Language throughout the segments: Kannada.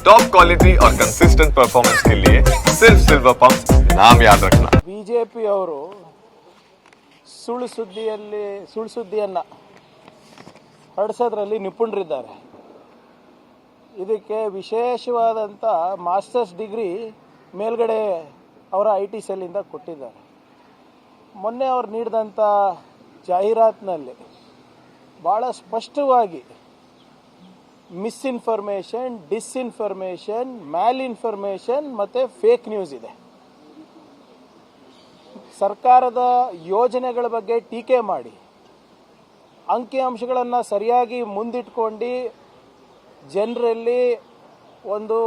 टॉप क्वालिटी और कंसिस्टेंट परफॉर्मेंस के लिए सिर्फ सिल्वर पंप नाम याद रखना ಬಿ ಜೆ ಪಿಯವರು ಸುಳ್ಳು ಸುದ್ದಿಯಲ್ಲಿ ಸುಳ್ಳು ಸುದ್ದಿಯನ್ನು ಹರಡಿಸೋದ್ರಲ್ಲಿ ನಿಪುಣರಿದ್ದಾರೆ ಇದಕ್ಕೆ ವಿಶೇಷವಾದಂಥ ಮಾಸ್ಟರ್ಸ್ ಡಿಗ್ರಿ ಮೇಲ್ಗಡೆ ಅವರ ಐ ಟಿ ಸೆಲ್ಲಿಂದ ಕೊಟ್ಟಿದ್ದಾರೆ ಮೊನ್ನೆ ಅವ್ರು ನೀಡಿದಂಥ ಜಾಹೀರಾತಿನಲ್ಲಿ ಭಾಳ ಸ್ಪಷ್ಟವಾಗಿ ಮಿಸ್ಇನ್ಫಾರ್ಮೇಷನ್ ಡಿಸ್ಇನ್ಫಾರ್ಮೇಷನ್ ಮ್ಯಾಲ್ ಇನ್ಫಾರ್ಮೇಷನ್ ಮತ್ತು ಫೇಕ್ ನ್ಯೂಸ್ ಇದೆ. ಸರ್ಕಾರದ ಯೋಜನೆಗಳ ಬಗ್ಗೆ ಟೀಕೆ ಮಾಡಿ. ಅಂಕಿಅಂಶಗಳನ್ನು ಸರಿಯಾಗಿ ಮುಂದಿಟ್ಕೊಂಡು ಜನರಲ್ಲಿ ಒಂದು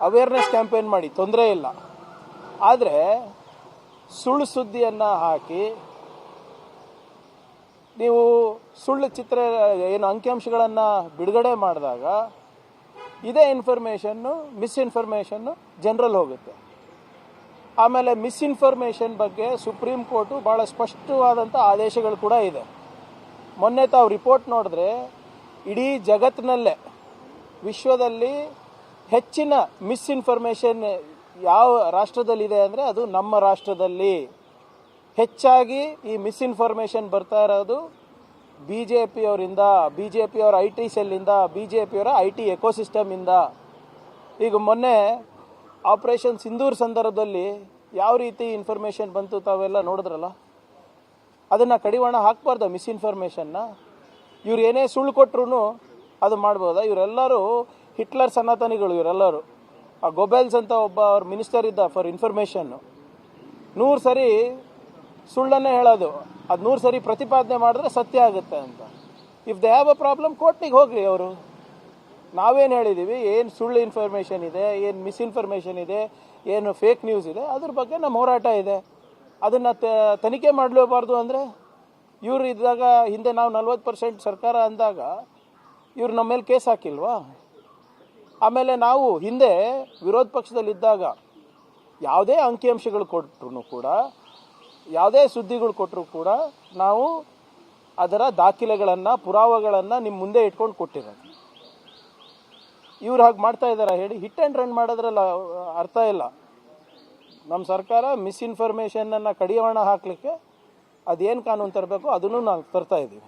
ಅವೇರ್ನೆಸ್ ಕ್ಯಾಂಪೇನ್ ಮಾಡಿ, ತೊಂದರೆ ಇಲ್ಲ. ಆದರೆ ಸುಳ್ಳು ಸುದ್ದಿಯನ್ನು ಹಾಕಿ ನೀವು ಸುಳ್ಳು ಚಿತ್ರ, ಏನು ಅಂಕಿಅಂಶಗಳನ್ನು ಬಿಡುಗಡೆ ಮಾಡಿದಾಗ ಇದೇ ಇನ್ಫಾರ್ಮೇಷನ್ನು ಮಿಸ್ಇನ್ಫಾರ್ಮೇಷನ್ನು ಜನರಲ್ ಹೋಗುತ್ತೆ. ಆಮೇಲೆ ಮಿಸ್ಇನ್ಫಾರ್ಮೇಷನ್ ಬಗ್ಗೆ ಸುಪ್ರೀಂ ಕೋರ್ಟು ಭಾಳ ಸ್ಪಷ್ಟವಾದಂಥ ಆದೇಶಗಳು ಕೂಡ ಇದೆ. ಮೊನ್ನೆ ತಾವು ರಿಪೋರ್ಟ್ ನೋಡಿದ್ರೆ ಇಡೀ ಜಗತ್ತಿನಲ್ಲೇ ವಿಶ್ವದಲ್ಲಿ ಹೆಚ್ಚಿನ ಮಿಸ್ಇನ್ಫಾರ್ಮೇಷನ್ ಯಾವ ರಾಷ್ಟ್ರದಲ್ಲಿದೆ ಅಂದರೆ ಅದು ನಮ್ಮ ರಾಷ್ಟ್ರದಲ್ಲಿ. ಹೆಚ್ಚಾಗಿ ಈ ಮಿಸ್ಇನ್ಫಾರ್ಮೇಷನ್ ಬರ್ತಾ ಇರೋದು ಬಿ ಜೆ ಪಿಯವರಿಂದ ಬಿ ಜೆ ಪಿಯವರ ಐ ಟಿ ಸೆಲ್ಲಿಂದ ಬಿ ಜೆ ಪಿಯವರ ಐ ಟಿ ಎಕೋಸಿಸ್ಟಮಿಂದ ಈಗ ಮೊನ್ನೆ ಆಪರೇಷನ್ ಸಿಂಧೂರ್ ಸಂದರ್ಭದಲ್ಲಿ ಯಾವ ರೀತಿ ಇನ್ಫಾರ್ಮೇಷನ್ ಬಂತು ತಾವೆಲ್ಲ ನೋಡಿದ್ರಲ್ಲ? ಅದನ್ನು ಕಡಿವಾಣ ಹಾಕ್ಬಾರ್ದು ಮಿಸ್ಇನ್ಫಾರ್ಮೇಷನ್ನ. ಇವ್ರು ಏನೇ ಸುಳ್ಳು ಕೊಟ್ರು ಅದು ಮಾಡ್ಬೋದಾ? ಇವರೆಲ್ಲರೂ ಹಿಟ್ಲರ್ ಸನಾತನಿಗಳು ಇವರೆಲ್ಲರೂ. ಆ ಗೊಬೆಲ್ಸ್ ಅಂತ ಒಬ್ಬ ಅವ್ರ ಮಿನಿಸ್ಟರ್ ಇದ್ದ ಫಾರ್ ಇನ್ಫಾರ್ಮೇಷನ್ನು. ನೂರು ಸರಿ ಸುಳ್ಳನ್ನೇ ಹೇಳೋದು. ಅದು ನೂರು ಸರಿ ಪ್ರತಿಪಾದನೆ ಮಾಡಿದ್ರೆ ಸತ್ಯ ಆಗುತ್ತೆ ಅಂತ. If they have a problem ಕೋರ್ಟ್ನಿಗೆ ಹೋಗಲಿ ಅವರು. ನಾವೇನು ಹೇಳಿದ್ದೀವಿ ಏನು ಸುಳ್ಳು ಇನ್ಫಾರ್ಮೇಷನ್ ಇದೆ, ಏನು ಮಿಸ್ಇನ್ಫಾರ್ಮೇಷನ್ ಇದೆ, ಏನು ಫೇಕ್ ನ್ಯೂಸ್ ಇದೆ, ಅದ್ರ ಬಗ್ಗೆ ನಮ್ಮ ಹೋರಾಟ ಇದೆ. ಅದನ್ನು ತನಿಖೆ ಮಾಡಲೇಬಾರ್ದು ಅಂದರೆ, ಇವ್ರು ಇದ್ದಾಗ ಹಿಂದೆ ನಾವು ನಲ್ವತ್ತು ಪರ್ಸೆಂಟ್ ಸರ್ಕಾರ ಅಂದಾಗ, ಇವ್ರು ನಮ್ಮ ಮೇಲೆ ಕೇಸ್ ಹಾಕಿಲ್ವಾ? ಆಮೇಲೆ ನಾವು ಹಿಂದೆ ವಿರೋಧ ಪಕ್ಷದಲ್ಲಿದ್ದಾಗ, ಯಾವುದೇ ಅಂಕಿಅಂಶಗಳು ಕೊಟ್ಟರು ಕೂಡ ಯಾವುದೇ ಸುದ್ದಿಗಳು ಕೊಟ್ಟರು ಕೂಡ ನಾವು ಅದರ ದಾಖಲೆಗಳನ್ನು, ಪುರಾವೆಗಳನ್ನು ನಿಮ್ಮ ಮುಂದೆ ಇಟ್ಕೊಂಡು ಕೊಟ್ಟಿರೋದು. ಇವ್ರು ಹಾಗೆ ಮಾಡ್ತಾ ಇದ್ದಾರಾ ಹೇಳಿ, ಹಿಟ್ ಆ್ಯಂಡ್ ರನ್ ಮಾಡೋದ್ರಲ್ಲ ಅರ್ಥ ಇಲ್ಲ. ನಮ್ಮ ಸರ್ಕಾರ ಮಿಸ್ಇನ್ಫಾರ್ಮೇಷನನ್ನು ಕಡಿವಾಣ ಹಾಕಲಿಕ್ಕೆ ಅದೇನು ಕಾನೂನು ತರಬೇಕು ಅದನ್ನು ನಾವು ತರ್ತಾ ಇದ್ದೀವಿ